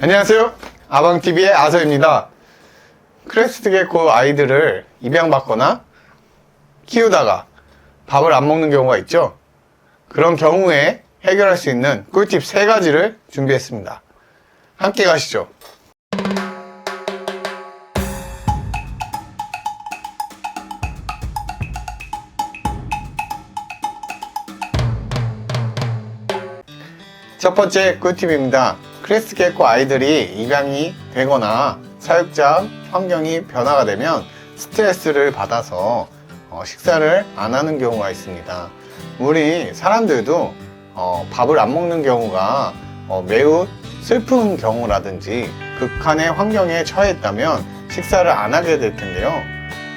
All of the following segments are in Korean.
안녕하세요. 아방TV의 아서입니다. 크레스트 개코 아이들을 입양받거나 키우다가 밥을 안 먹는 경우가 있죠. 그런 경우에 해결할 수 있는 꿀팁 세 가지를 준비했습니다. 함께 가시죠. 첫 번째 꿀팁입니다. 크레스트 개코 아이들이 입양이 되거나 사육자 환경이 변화가 되면 스트레스를 받아서 어, 식사를 안 하는 경우가 있습니다. 우리 사람들도 어, 밥을 안 먹는 경우가 어, 매우 슬픈 경우라든지 극한의 환경에 처했다면 식사를 안 하게 될 텐데요.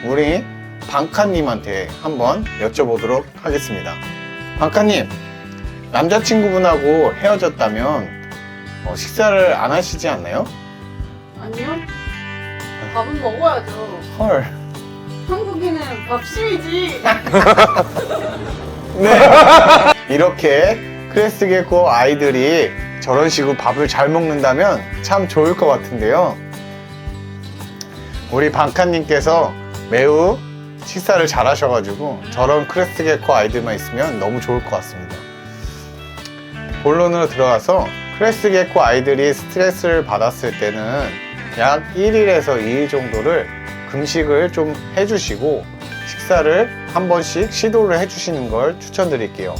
우리 방카님한테 한번 여쭤보도록 하겠습니다. 방카님, 남자친구분하고 헤어졌다면 어, 식사를 안 하시지 않나요? 아니요. 밥은 먹어야죠. 헐. 한국인은 밥심이지. 네. 이렇게 크레스 개코 아이들이 저런 식으로 밥을 잘 먹는다면 참 좋을 것 같은데요. 우리 방카님께서 매우 식사를 잘 하셔가지고 저런 크레스 개코 아이들만 있으면 너무 좋을 것 같습니다. 본론으로 들어가서 크레스 개코 아이들이 스트레스를 받았을 때는 약 1일에서 2일 정도를 금식을 좀 해주시고 식사를 한 번씩 시도를 해주시는 걸 추천드릴게요.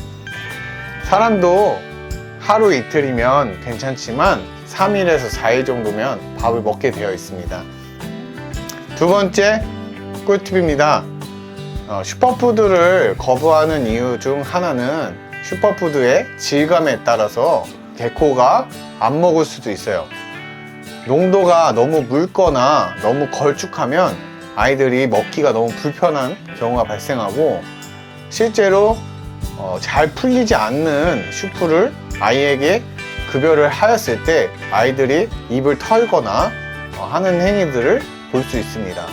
사람도 하루 이틀이면 괜찮지만 3일에서 4일 정도면 밥을 먹게 되어 있습니다. 두 번째 꿀팁입니다. 어, 슈퍼푸드를 거부하는 이유 중 하나는 슈퍼푸드의 질감에 따라서 개코가 안 먹을 수도 있어요. 농도가 너무 묽거나 너무 걸쭉하면 아이들이 먹기가 너무 불편한 경우가 발생하고 실제로 어, 잘 풀리지 않는 슈프를 아이에게 급여를 하였을 때 아이들이 입을 털거나 어, 하는 행위들을 볼 수 있습니다.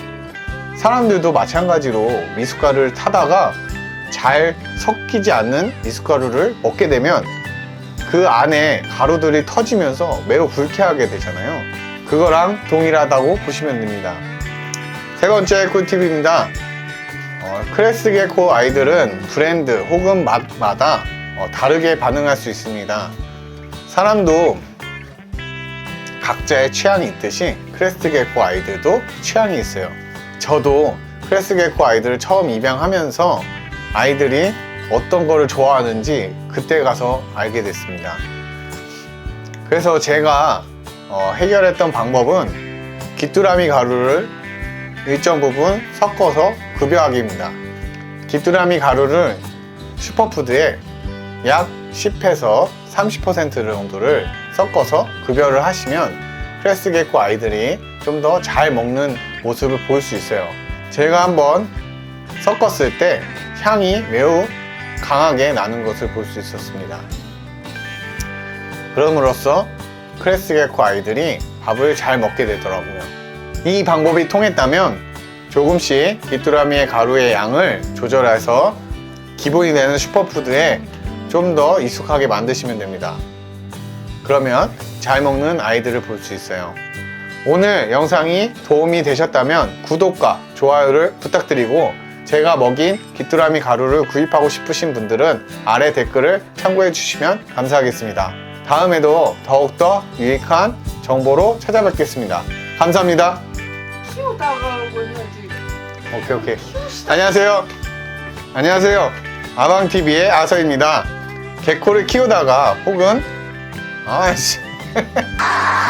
사람들도 마찬가지로 미숫가루를 타다가 잘 섞이지 않는 미숫가루를 먹게 되면 그 안에 가루들이 터지면서 매우 불쾌하게 되잖아요. 그거랑 동일하다고 보시면 됩니다. 세 번째 꿀팁입니다. 어, 크레스 개코 아이들은 브랜드 혹은 맛마다 어, 다르게 반응할 수 있습니다. 사람도 각자의 취향이 있듯이 크레스트 개코 아이들도 취향이 있어요. 저도 크레스트 개코 아이들을 처음 입양하면서 아이들이 어떤 거를 좋아하는지 그때 가서 알게 됐습니다. 그래서 제가 어, 해결했던 방법은 귀뚜라미 가루를 일정 부분 섞어서 급여하기입니다. 귀뚜라미 가루를 슈퍼푸드에 약 10에서 30% 정도를 섞어서 급여를 하시면 크레스 개코 아이들이 좀 더 잘 먹는 모습을 볼 수 있어요. 제가 한번 섞었을 때 향이 매우 강하게 나는 것을 볼 수 있었습니다. 그럼으로써 크레스 개코 아이들이 밥을 잘 먹게 되더라고요. 이 방법이 통했다면 조금씩 귀뚜라미의 가루의 양을 조절해서 기본이 되는 슈퍼푸드에 좀 더 익숙하게 만드시면 됩니다. 그러면 잘 먹는 아이들을 볼 수 있어요. 오늘 영상이 도움이 되셨다면 구독과 좋아요를 부탁드리고 제가 먹인 귀뚜라미 가루를 구입하고 싶으신 분들은 아래 댓글을 참고해 주시면 감사하겠습니다. 다음에도 더욱더 유익한 정보로 찾아뵙겠습니다. 감사합니다. 키우다가고 해야지. 오케이 오케이. 안녕하세요. 안녕하세요. 아방TV의 아서입니다. 개코를 키우다가 혹은 아씨